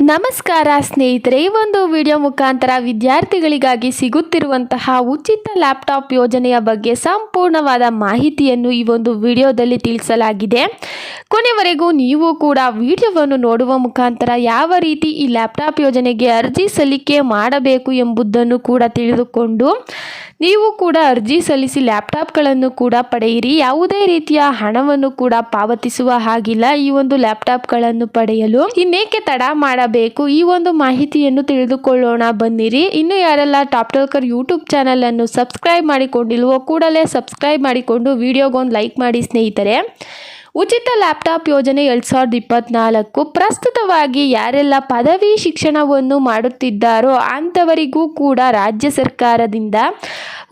ನಮಸ್ಕಾರ ಸ್ನೇಹಿತರೆ, ಈ ಒಂದು ವಿಡಿಯೋ ಮುಖಾಂತರ ವಿದ್ಯಾರ್ಥಿಗಳಿಗಾಗಿ ಸಿಗುತ್ತಿರುವಂತಹ ಉಚಿತ ಲ್ಯಾಪ್ಟಾಪ್ ಯೋಜನೆಯ ಬಗ್ಗೆ ಸಂಪೂರ್ಣವಾದ ಮಾಹಿತಿಯನ್ನು ಈ ಒಂದು ವಿಡಿಯೋದಲ್ಲಿ ತಿಳಿಸಲಾಗಿದೆ. ಕೊನೆವರೆಗೂ ನೀವು ಕೂಡ ವಿಡಿಯೋವನ್ನು ನೋಡುವ ಮುಖಾಂತರ ಯಾವ ರೀತಿ ಈ ಲ್ಯಾಪ್ಟಾಪ್ ಯೋಜನೆಗೆ ಅರ್ಜಿ ಸಲ್ಲಿಕೆ ಮಾಡಬೇಕು ಎಂಬುದನ್ನು ಕೂಡ ತಿಳಿದುಕೊಂಡು ನೀವು ಕೂಡ ಅರ್ಜಿ ಸಲ್ಲಿಸಿ ಲ್ಯಾಪ್ಟಾಪ್ಗಳನ್ನು ಕೂಡ ಪಡೆಯಿರಿ. ಯಾವುದೇ ರೀತಿಯ ಹಣವನ್ನು ಕೂಡ ಪಾವತಿಸುವ ಹಾಗಿಲ್ಲ. ಈ ಒಂದು ಲ್ಯಾಪ್ಟಾಪ್ಗಳನ್ನು ಪಡೆಯಲು ಇನ್ನೇಕೆ ತಡ ಮಾಡಬೇಕು? ಈ ಒಂದು ಮಾಹಿತಿಯನ್ನು ತಿಳಿದುಕೊಳ್ಳೋಣ ಬನ್ನಿರಿ. ಇನ್ನು ಯಾರೆಲ್ಲ ಟಾಪ್ ಟೋಕರ್ ಯೂಟ್ಯೂಬ್ ಚಾನಲ್ ಅನ್ನು ಸಬ್ಸ್ಕ್ರೈಬ್ ಮಾಡಿಕೊಂಡಿಲ್ವೋ, ಕೂಡಲೇ ಸಬ್ಸ್ಕ್ರೈಬ್ ಮಾಡಿಕೊಂಡು ವಿಡಿಯೋಗೊಂದು ಲೈಕ್ ಮಾಡಿ ಸ್ನೇಹಿತರೆ. ಉಚಿತ ಲ್ಯಾಪ್ಟಾಪ್ ಯೋಜನೆ ಎರಡು ಸಾವಿರದ ಇಪ್ಪತ್ನಾಲ್ಕು. ಪ್ರಸ್ತುತವಾಗಿ ಯಾರೆಲ್ಲ ಪದವಿ ಶಿಕ್ಷಣವನ್ನು ಮಾಡುತ್ತಿದ್ದಾರೋ ಅಂಥವರಿಗೂ ಕೂಡ ರಾಜ್ಯ ಸರ್ಕಾರದಿಂದ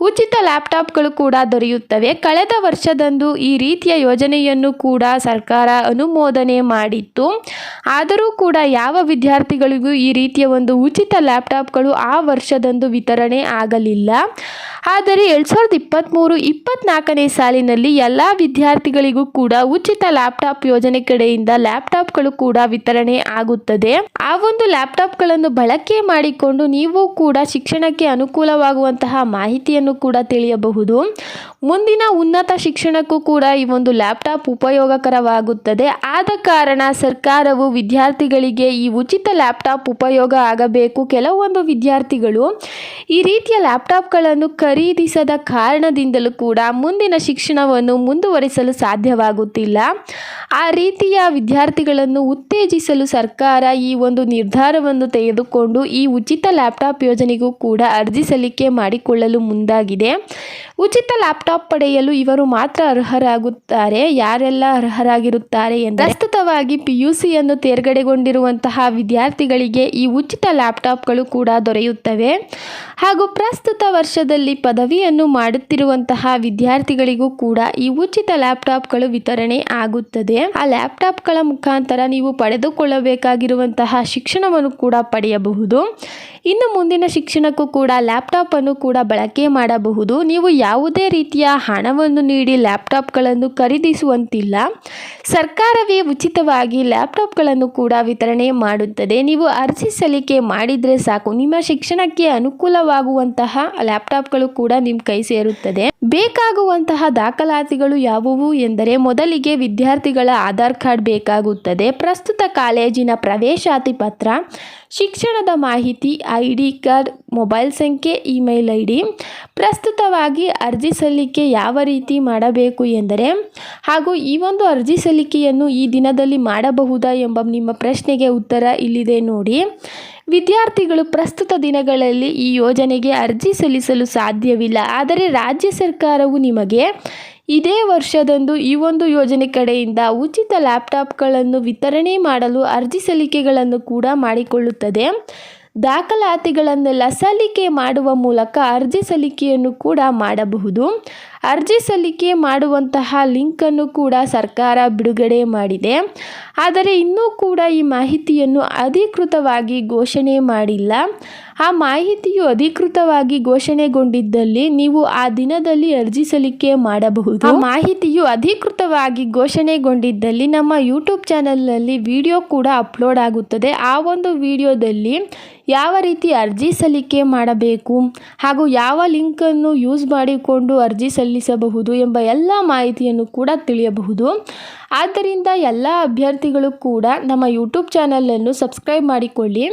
ಉಚಿತ ಲ್ಯಾಪ್ಟಾಪ್ಗಳು ಕೂಡ ದೊರೆಯುತ್ತವೆ. ಕಳೆದ ವರ್ಷದಂದು ಈ ರೀತಿಯ ಯೋಜನೆಯನ್ನು ಕೂಡ ಸರ್ಕಾರ ಅನುಮೋದನೆ ಮಾಡಿತ್ತು. ಆದರೂ ಕೂಡ ಯಾವ ವಿದ್ಯಾರ್ಥಿಗಳಿಗೂ ಈ ರೀತಿಯ ಒಂದು ಉಚಿತ ಲ್ಯಾಪ್ಟಾಪ್ಗಳು ಆ ವರ್ಷದಂದು ವಿತರಣೆ ಆಗಲಿಲ್ಲ. ಆದರೆ ಎರಡು ಸಾವಿರದ ಇಪ್ಪತ್ತ್ಮೂರು ಇಪ್ಪತ್ತ್ನಾಲ್ಕನೇ ಸಾಲಿನಲ್ಲಿ ಎಲ್ಲ ವಿದ್ಯಾರ್ಥಿಗಳಿಗೂ ಕೂಡ ಉಚಿತ ಲ್ಯಾಪ್ಟಾಪ್ ಯೋಜನೆ ಕಡೆಯಿಂದ ಲ್ಯಾಪ್ಟಾಪ್ಗಳು ಕೂಡ ವಿತರಣೆ ಆಗುತ್ತದೆ. ಆ ಒಂದು ಲ್ಯಾಪ್ಟಾಪ್ಗಳನ್ನು ಬಳಕೆ ಮಾಡಿಕೊಂಡು ನೀವು ಕೂಡ ಶಿಕ್ಷಣಕ್ಕೆ ಅನುಕೂಲವಾಗುವಂತಹ ಮಾಹಿತಿಯನ್ನು ಕೂಡ ತಿಳಿಯಬಹುದು. ಮುಂದಿನ ಉನ್ನತ ಶಿಕ್ಷಣಕ್ಕೂ ಕೂಡ ಈ ಒಂದು ಲ್ಯಾಪ್ಟಾಪ್ ಉಪಯೋಗಕರವಾಗುತ್ತದೆ. ಆದ ಕಾರಣ ಸರ್ಕಾರವು ವಿದ್ಯಾರ್ಥಿಗಳಿಗೆ ಈ ಉಚಿತ ಲ್ಯಾಪ್ಟಾಪ್ ಉಪಯೋಗ ಆಗಬೇಕು. ಕೆಲವೊಂದು ವಿದ್ಯಾರ್ಥಿಗಳು ಈ ರೀತಿಯ ಲ್ಯಾಪ್ಟಾಪ್ಗಳನ್ನು ಖರೀದಿಸದ ಕಾರಣದಿಂದಲೂ ಕೂಡ ಮುಂದಿನ ಶಿಕ್ಷಣವನ್ನು ಮುಂದುವರಿಸಲು ಸಾಧ್ಯವಾಗುತ್ತಿಲ್ಲ. ಆ ರೀತಿಯ ವಿದ್ಯಾರ್ಥಿಗಳನ್ನು ಉತ್ತೇಜಿಸಲು ಸರ್ಕಾರ ಈ ಒಂದು ನಿರ್ಧಾರವನ್ನು ತೆಗೆದುಕೊಂಡು ಈ ಉಚಿತ ಲ್ಯಾಪ್ಟಾಪ್ ಯೋಜನೆಗೂ ಕೂಡ ಅರ್ಜಿ ಸಲ್ಲಿಕೆ ಮಾಡಿಕೊಳ್ಳಲು ಮುಂದಾಗಿದೆ. ಉಚಿತ ಲ್ಯಾಪ್ಟಾಪ್ ಪಡೆಯಲು ಇವರು ಮಾತ್ರ ಅರ್ಹರಾಗುತ್ತಾರೆ, ಯಾರೆಲ್ಲ ಅರ್ಹರಾಗಿರುತ್ತಾರೆ ಎಂದು ಪ್ರಸ್ತುತವಾಗಿ ಪಿ ಯು ಸಿಯನ್ನು ತೇರ್ಗಡೆಗೊಂಡಿರುವಂತಹ ವಿದ್ಯಾರ್ಥಿಗಳಿಗೆ ಈ ಉಚಿತ ಲ್ಯಾಪ್ಟಾಪ್ಗಳು ಕೂಡ ದೊರೆಯುತ್ತವೆ. ಹಾಗೂ ಪ್ರಸ್ತುತ ವರ್ಷದಲ್ಲಿ ಪದವಿಯನ್ನು ಮಾಡುತ್ತಿರುವಂತಹ ವಿದ್ಯಾರ್ಥಿಗಳಿಗೂ ಕೂಡ ಈ ಉಚಿತ ಲ್ಯಾಪ್ಟಾಪ್ಗಳು ವಿತರಣೆ ಆಗುತ್ತದೆ. ಆ ಲ್ಯಾಪ್ಟಾಪ್ಗಳ ಮುಖಾಂತರ ನೀವು ಪಡೆದುಕೊಳ್ಳಬೇಕಾಗಿರುವಂತಹ ಶಿಕ್ಷಣವನ್ನು ಕೂಡ ಪಡೆಯಬಹುದು. ಇನ್ನು ಮುಂದಿನ ಶಿಕ್ಷಣಕ್ಕೂ ಕೂಡ ಲ್ಯಾಪ್ಟಾಪನ್ನು ಕೂಡ ಬಳಕೆ ಮಾಡಬಹುದು. ನೀವು ಯಾವುದೇ ರೀತಿಯ ಹಣವನ್ನು ನೀಡಿ ಲ್ಯಾಪ್ಟಾಪ್ಗಳನ್ನು ಖರೀದಿಸುವಂತಿಲ್ಲ. ಸರ್ಕಾರವೇ ಉಚಿತವಾಗಿ ಲ್ಯಾಪ್ಟಾಪ್ಗಳನ್ನು ಕೂಡ ವಿತರಣೆ ಮಾಡುತ್ತದೆ. ನೀವು ಅರ್ಜಿ ಸಲ್ಲಿಕೆ ಮಾಡಿದರೆ ಸಾಕು. ನಿಮ್ಮ ಶಿಕ್ಷಣಕ್ಕೆ ಅನುಕೂಲವಾಗುವಂತಹ ಲ್ಯಾಪ್ಟಾಪ್ಗಳು ಕೂಡ ನಿಮ್ಮ ಕೈ ಸೇರುತ್ತದೆ. ಬೇಕಾಗುವಂತಹ ದಾಖಲಾತಿಗಳು ಯಾವುವು ಎಂದರೆ ಮೊದಲಿಗೆ ವಿದ್ಯಾರ್ಥಿಗಳ ಆಧಾರ್ ಕಾರ್ಡ್ ಬೇಕಾಗುತ್ತದೆ. ಪ್ರಸ್ತುತ ಕಾಲೇಜಿನ ಪ್ರವೇಶಾತಿ ಪತ್ರ ಶಿಕ್ಷಣದ ಮಾಹಿತಿ ಐ ಡಿ ಕಾರ್ಡ್, ಮೊಬೈಲ್ ಸಂಖ್ಯೆ, ಇಮೇಲ್ ಐ ಡಿ ಪ್ರಸ್ತುತವಾಗಿ ಅರ್ಜಿ ಸಲ್ಲಿಕೆ ಯಾವ ರೀತಿ ಮಾಡಬೇಕು ಎಂದರೆ, ಹಾಗೂ ಈ ಒಂದು ಅರ್ಜಿ ಸಲ್ಲಿಕೆಯನ್ನು ಈ ದಿನದಲ್ಲಿ ಮಾಡಬಹುದಾ ಎಂಬ ನಿಮ್ಮ ಪ್ರಶ್ನೆಗೆ ಉತ್ತರ ಇಲ್ಲಿದೆ ನೋಡಿ. ವಿದ್ಯಾರ್ಥಿಗಳು ಪ್ರಸ್ತುತ ದಿನಗಳಲ್ಲಿ ಈ ಯೋಜನೆಗೆ ಅರ್ಜಿ ಸಲ್ಲಿಸಲು ಸಾಧ್ಯವಿಲ್ಲ, ಆದರೆ ರಾಜ್ಯ ಸರ್ಕಾರವು ನಿಮಗೆ ಇದೇ ವರ್ಷದಂದು ಈ ಒಂದು ಯೋಜನೆ ಕಡೆಯಿಂದ ಉಚಿತ ಲ್ಯಾಪ್ಟಾಪ್ಗಳನ್ನು ವಿತರಣೆ ಮಾಡಲು ಅರ್ಜಿ ಸಲ್ಲಿಕೆಗಳನ್ನು ಕೂಡ ಮಾಡಿಕೊಳ್ಳುತ್ತದೆ. ದಾಖಲಾತಿಗಳನ್ನೆಲ್ಲ ಸಲ್ಲಿಕೆ ಮಾಡುವ ಮೂಲಕ ಅರ್ಜಿ ಸಲ್ಲಿಕೆಯನ್ನು ಕೂಡ ಮಾಡಬಹುದು. ಅರ್ಜಿ ಸಲ್ಲಿಕೆ ಮಾಡುವಂತಹ ಲಿಂಕನ್ನು ಕೂಡ ಸರ್ಕಾರ ಬಿಡುಗಡೆ ಮಾಡಿದೆ. ಆದರೆ ಇನ್ನೂ ಕೂಡ ಈ ಮಾಹಿತಿಯನ್ನು ಅಧಿಕೃತವಾಗಿ ಘೋಷಣೆ ಮಾಡಿಲ್ಲ. ಆ ಮಾಹಿತಿಯು ಅಧಿಕೃತವಾಗಿ ಘೋಷಣೆಗೊಂಡಿದ್ದಲ್ಲಿ ನೀವು ಆ ದಿನದಲ್ಲಿ ಅರ್ಜಿ ಸಲ್ಲಿಕೆ ಮಾಡಬಹುದು. ಆ ಮಾಹಿತಿಯು ಅಧಿಕೃತವಾಗಿ ಘೋಷಣೆಗೊಂಡಿದ್ದಲ್ಲಿ ನಮ್ಮ ಯೂಟ್ಯೂಬ್ ಚಾನಲ್ನಲ್ಲಿ ವಿಡಿಯೋ ಕೂಡ ಅಪ್ಲೋಡ್ ಆಗುತ್ತದೆ. ಆ ಒಂದು ವಿಡಿಯೋದಲ್ಲಿ ಯಾವ ರೀತಿ ಅರ್ಜಿ ಸಲ್ಲಿಕೆ ಮಾಡಬೇಕು ಹಾಗೂ ಯಾವ ಲಿಂಕನ್ನು ಯೂಸ್ ಮಾಡಿಕೊಂಡು ಅರ್ಜಿ ಸಲ್ಲಿಸಬಹುದು ಎಂಬ ಎಲ್ಲ ಮಾಹಿತಿಯನ್ನು ಕೂಡ ತಿಳಿಯಬಹುದು. ಆದ್ದರಿಂದ ಎಲ್ಲ ಅಭ್ಯರ್ಥಿಗಳು ಕೂಡ ನಮ್ಮ ಯೂಟ್ಯೂಬ್ ಚಾನಲನ್ನು ಸಬ್ಸ್ಕ್ರೈಬ್ ಮಾಡಿಕೊಳ್ಳಿ.